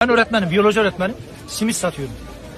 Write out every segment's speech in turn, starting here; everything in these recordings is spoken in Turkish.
Ben öğretmenim, biyoloji öğretmenim. Simit satıyorum.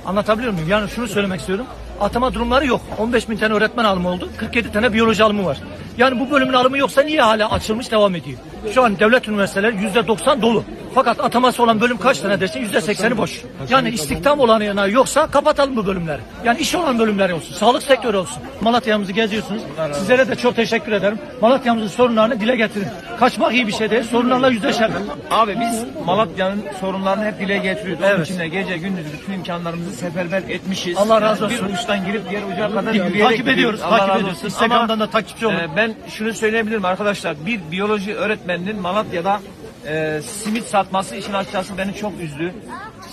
Anlatabiliyor muyum? Yani şunu söylemek istiyorum. Atama durumları yok. 15 bin tane öğretmen alımı oldu. 47 tane biyoloji alımı var. Yani bu bölümün alımı yoksa niye hala açılmış devam ediyor? Şu an devlet üniversiteleri %90 dolu. Fakat ataması olan bölüm kaç tane dersin? %80'i boş. Yani istihdam olanına yoksa kapatalım bu bölümleri. Yani iş olan bölümleri olsun. Sağlık sektörü olsun. Malatya'mızı geziyorsunuz. Sizlere de çok teşekkür ederim. Malatya'mızın sorunlarını dile getirin. Kaçmak iyi bir şey değil. Sorunlarla yüzleşelim. Abi biz Malatya'nın sorunlarını hep dile getiriyoruz. Onun Evet. için de gece gündüz bütün imkanlarımızı seferber etmişiz. Allah razı olsun. Bir uçtan girip diğer uca kadar yürüyerek Takip ediyoruz. Allah takip ediyoruz. Instagram'dan da takipçi olun. e, ben şunu söyleyebilirim arkadaşlar. Bir biyoloji öğretmeninin Malatya'da e, simit satması işin açıkçası beni çok üzdü.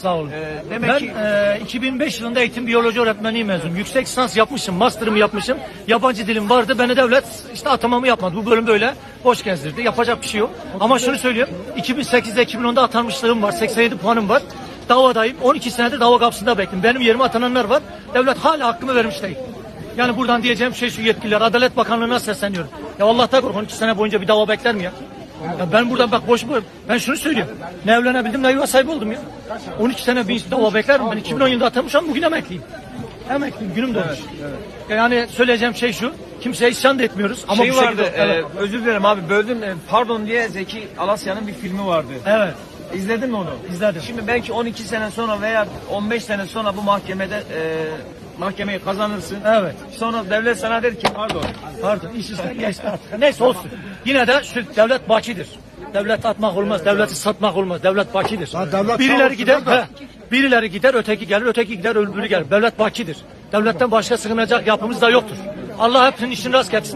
Sağ olun. Ee, demek ben ki- e, 2005 yılında eğitim biyoloji öğretmenliği mezunum. Yüksek lisans yapmışım, master'ımı yapmışım. Yabancı dilim vardı. Beni devlet işte atamamı yapmadı. Bu bölüm böyle boş gezdirdi. Yapacak bir şey yok. Ama şunu söylüyorum. 2008'de 2010'da atanmışlığım var. 87 puanım var. Davadayım. 12 senedir dava kapısında bekledim. Benim yerime atananlar var. Devlet hala hakkımı vermiş değil. Yani buradan diyeceğim şey şu yetkililer. Adalet Bakanlığı'na sesleniyorum. Ya Allah'ta kork 12 sene boyunca bir dava bekler mi ya? Ya ben buradan bak boş boş. Ben şunu söylüyorum. Ne evlenebildim ne yuva sahibi oldum ya. 12 sene bir dava bekler mi? Ben 2010 yılında atamışım bugün emekliyim. Emekliyim günüm dolmuş. Yani söyleyeceğim şey şu. Kimseye isyan da etmiyoruz. Ama şey bu vardı, şekilde. evet. e, özür dilerim abi böldüm. E, pardon diye Zeki Alasya'nın bir filmi vardı. evet. İzledin mi onu? İzledim. Şimdi belki 12 sene sonra veya 15 sene sonra bu mahkemede e, mahkemeyi kazanırsın. Evet. Sonra devlet sana der ki pardon. Pardon iş üstüne geçti artık. Neyse olsun. Yine de şu devlet bakidir. Devlet atmak olmaz, devleti satmak olmaz. Devlet bakidir. Ha, devlet birileri gider, he, birileri gider, öteki gelir, öteki gider, öbürü gelir. Devlet bakidir. Devletten başka sığınacak yapımız da yoktur. Allah hepsinin işini rast getirsin.